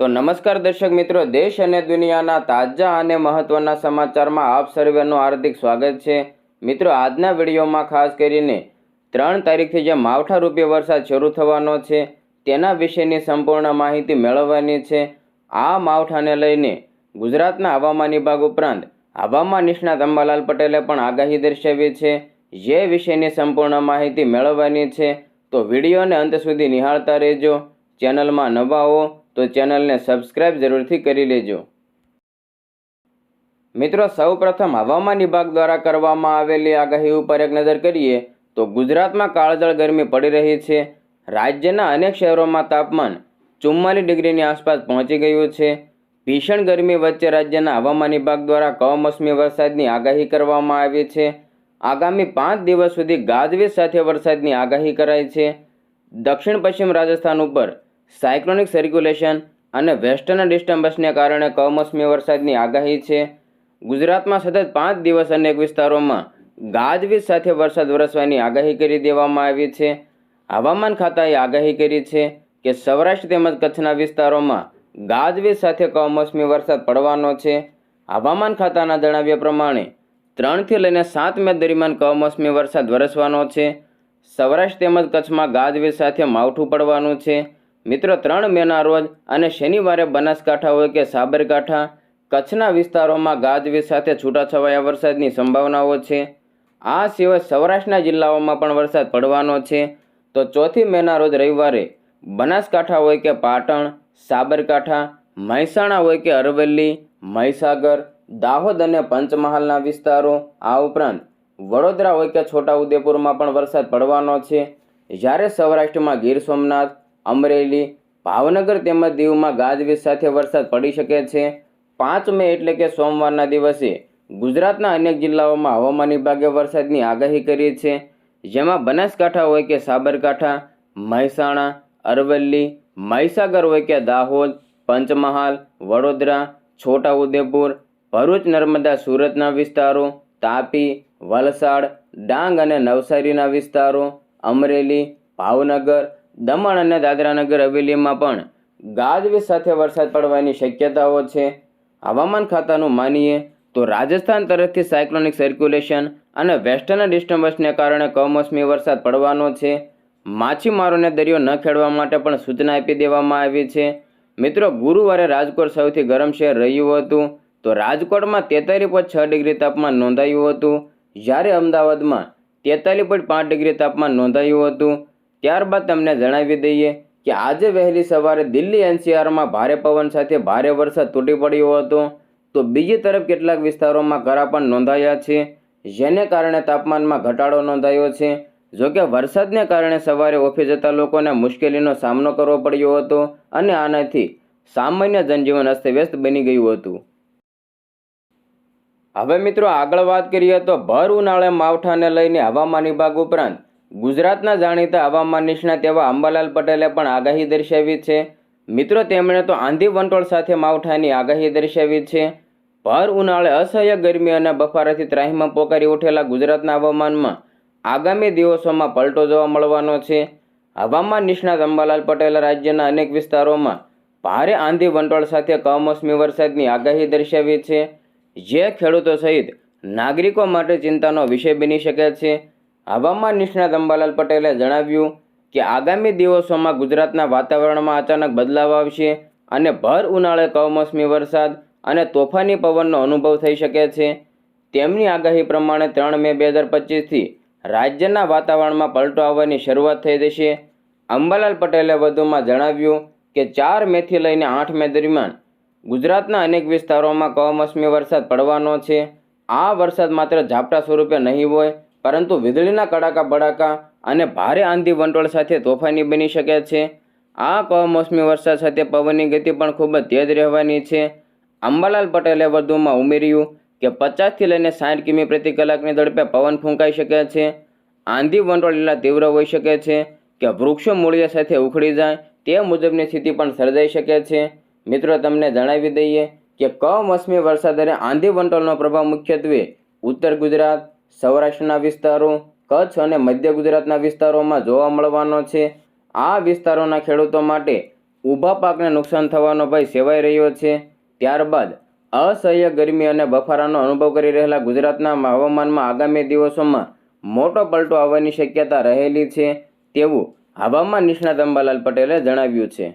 તો નમસ્કાર દર્શક મિત્રો, દેશ અને દુનિયાના તાજા અને મહત્વના સમાચારમાં આપ સર્વેનું હાર્દિક સ્વાગત છે. મિત્રો, આજના વિડીયોમાં ખાસ કરીને ત્રણ તારીખથી જે માવઠારૂપી વરસાદ શરૂ થવાનો છે, તેના વિશેની સંપૂર્ણ માહિતી મેળવવાની છે. આ માવઠાને લઈને ગુજરાતના હવામાન વિભાગ ઉપરાંત હવામાન નિષ્ણાત અંબાલાલ પટેલે પણ આગાહી દર્શાવી છે. જે વિશેની સંપૂર્ણ માહિતી મેળવવાની છે, તો વિડીયોને અંત સુધી નિહાળતા રહેજો. ચેનલમાં નવા હો તો ચેનલને સબસ્ક્રાઇબ જરૂરથી કરી લેજો. મિત્રો, સૌપ્રથમ હવામાન વિભાગ દ્વારા કરવામાં આવેલી આગાહી ઉપર એક નજર કરીએ તો ગુજરાતમાં કાળજળ ગરમી પડી રહી છે. રાજ્યના અનેક શહેરોમાં તાપમાન ચુમ્માલીસ ડિગ્રીની આસપાસ પહોંચી ગયું છે. ભીષણ ગરમી વચ્ચે રાજ્યના હવામાન વિભાગ દ્વારા કમોસમી વરસાદની આગાહી કરવામાં આવી છે. આગામી પાંચ દિવસ સુધી ગાજવીજ સાથે વરસાદની આગાહી કરાઈ છે. દક્ષિણ પશ્ચિમ રાજસ્થાન ઉપર સાયક્લોનિક સર્ક્યુલેશન અને વેસ્ટર્ન ડિસ્ટર્બન્સને કારણે કમોસમી વરસાદની આગાહી છે. ગુજરાતમાં સતત પાંચ દિવસ અનેક વિસ્તારોમાં ગાજવીજ સાથે વરસાદ વરસવાની આગાહી કરી દેવામાં આવી છે. હવામાન ખાતાએ આગાહી કરી છે કે સૌરાષ્ટ્ર તેમજ કચ્છના વિસ્તારોમાં ગાજવીજ સાથે કમોસમી વરસાદ પડવાનો છે. હવામાન ખાતાના જણાવ્યા પ્રમાણે ત્રણથી લઈને સાત મે દરમિયાન કમોસમી વરસાદ વરસવાનો છે. સૌરાષ્ટ્ર તેમજ કચ્છમાં ગાજવીજ સાથે માવઠું પડવાનું છે. મિત્રો, ત્રણ મેના રોજ અને શનિવારે બનાસકાંઠા હોય કે સાબરકાંઠા, કચ્છના વિસ્તારોમાં ગાજવીજ સાથે છૂટાછવાયા વરસાદની સંભાવનાઓ છે. આ સિવાય સૌરાષ્ટ્રના જિલ્લાઓમાં પણ વરસાદ પડવાનો છે. તો ચોથી મેના રોજ રવિવારે બનાસકાંઠા હોય કે પાટણ, સાબરકાંઠા, મહેસાણા હોય કે અરવલ્લી, મહીસાગર, દાહોદ અને પંચમહાલના વિસ્તારો, આ ઉપરાંત વડોદરા હોય કે છોટાઉદેપુરમાં પણ વરસાદ પડવાનો છે. જ્યારે સૌરાષ્ટ્રમાં ગીર સોમનાથ અમરેલી, ભાવનગર તેમજ દીવમાં ગાજવીજ સાથે વરસાદ પડી શકે છે. પાંચ મે એટલે કે સોમવારના દિવસે ગુજરાતના અનેક જિલ્લાઓમાં હવામાન વિભાગે વરસાદની આગાહી કરી છે. જેમાં બનાસકાંઠા હોય કે સાબરકાંઠા, મહેસાણા, અરવલ્લી, મહીસાગર હોય કે દાહોદ, પંચમહાલ, વડોદરા, છોટાઉદેપુર, ભરૂચ, નર્મદા, સુરતના વિસ્તારો, તાપી, વલસાડ, ડાંગ અને નવસારીના વિસ્તારો, અમરેલી, ભાવનગર દમણ અને દાદરાનગર હવેલીમાં પણ ગાજવીજ સાથે વરસાદ પડવાની શક્યતાઓ છે. હવામાન ખાતાનું માનીએ તો રાજસ્થાન તરફથી સાયક્લોનિક સર્ક્યુલેશન અને વેસ્ટર્ન ડિસ્ટર્બન્સને કારણે કમોસમી વરસાદ પડવાનો છે. માછીમારોને દરિયો ન ખેડવા માટે પણ સૂચના આપી દેવામાં આવી છે. મિત્રો, ગુરુવારે રાજકોટ સૌથી ગરમ શહેર રહ્યું હતું. તો રાજકોટમાં તેતાલીસ પોઈન્ટ છ ડિગ્રી તાપમાન નોંધાયું હતું. જ્યારે અમદાવાદમાં તેતાલીસ પોઈન્ટ પાંચ ડિગ્રી તાપમાન નોંધાયું હતું. ત્યારબાદ તમને જણાવી દઈએ કે આજે વહેલી સવારે દિલ્હી એનસીઆરમાં ભારે પવન સાથે ભારે વરસાદ તૂટી પડ્યો હતો. તો બીજી તરફ કેટલાક વિસ્તારોમાં કરા પણ નોંધાયા છે. જેને કારણે તાપમાનમાં ઘટાડો નોંધાયો છે. જોકે વરસાદને કારણે સવારે ઓફિસ જતા લોકોને મુશ્કેલીનો સામનો કરવો પડ્યો હતો અને આનાથી સામાન્ય જનજીવન અસ્તવ્યસ્ત બની ગયું હતું. હવે મિત્રો આગળ વાત કરીએ તો ભર ઉનાળે માવઠાને લઈને હવામાન વિભાગ ઉપરાંત ગુજરાતના જાણીતા હવામાન નિષ્ણાત એવા અંબાલાલ પટેલે પણ આગાહી દર્શાવી છે. મિત્રો, તેમણે તો આંધી વંટોળ સાથે માવઠાની આગાહી દર્શાવી છે. ભર ઉનાળે અસહ્ય ગરમી અને બફારાથી ત્રાહીમાં પોકારી ઉઠેલા ગુજરાતના હવામાનમાં આગામી દિવસોમાં પલટો જોવા મળવાનો છે. હવામાન નિષ્ણાત અંબાલાલ પટેલે રાજ્યના અનેક વિસ્તારોમાં ભારે આંધી વંટોળ સાથે કમોસમી વરસાદની આગાહી દર્શાવી છે. જે ખેડૂતો સહિત નાગરિકો માટે ચિંતાનો વિષય બની શકે છે. હવામાન નિષ્ણાત અંબાલાલ પટેલે જણાવ્યું કે આગામી દિવસોમાં ગુજરાતના વાતાવરણમાં અચાનક બદલાવ આવશે અને ભર ઉનાળે કમોસમી વરસાદ અને તોફાની પવનનો અનુભવ થઈ શકે છે. તેમની આગાહી પ્રમાણે ત્રણ મે બે હજાર પચીસથી રાજ્યના વાતાવરણમાં પલટો આવવાની શરૂઆત થઈ જશે. અંબાલાલ પટેલે વધુમાં જણાવ્યું કે ચાર મેથી લઈને આઠ મે દરમિયાન ગુજરાતના અનેક વિસ્તારોમાં કમોસમી વરસાદ પડવાનો છે. આ વરસાદ માત્ર ઝાપટા સ્વરૂપે નહીં હોય પરંતુ વીજળીના કડાકા બડાકા અને ભારે આંધી વંટોળ સાથે તોફાની બની શકે છે. આ કમોસમી વરસાદ સાથે પવનની ગતિ પણ ખૂબ જ તેજ રહેવાની છે. અંબાલાલ પટેલે વધુમાં ઉમેર્યું કે પચાસથી લઈને સાઠ કિમી પ્રતિ કલાકની ઝડપે પવન ફૂંકાઈ શકે છે. આંધી વંટોળ એટલા તીવ્ર હોઈ શકે છે કે વૃક્ષો મૂળિયા સાથે ઉખડી જાય તે મુજબની સ્થિતિ પણ સર્જાઈ શકે છે. મિત્રો, તમને જણાવી દઈએ કે કમોસમી વરસાદ અને આંધી વંટોળનો પ્રભાવ મુખ્યત્વે ઉત્તર ગુજરાત સૌરાષ્ટ્રના વિસ્તારો, કચ્છ અને મધ્ય ગુજરાતના વિસ્તારોમાં જોવા મળવાનો છે. આ વિસ્તારોના ખેડૂતો માટે ઊભા પાકને નુકસાન થવાનો ભય સેવાઈ રહ્યો છે. ત્યારબાદ અસહ્ય ગરમી અને બફારાનો અનુભવ કરી રહેલા ગુજરાતના હવામાનમાં આગામી દિવસોમાં મોટો પલટો આવવાની શક્યતા રહેલી છે તેવું હવામાન નિષ્ણાત અંબાલાલ પટેલે જણાવ્યું છે.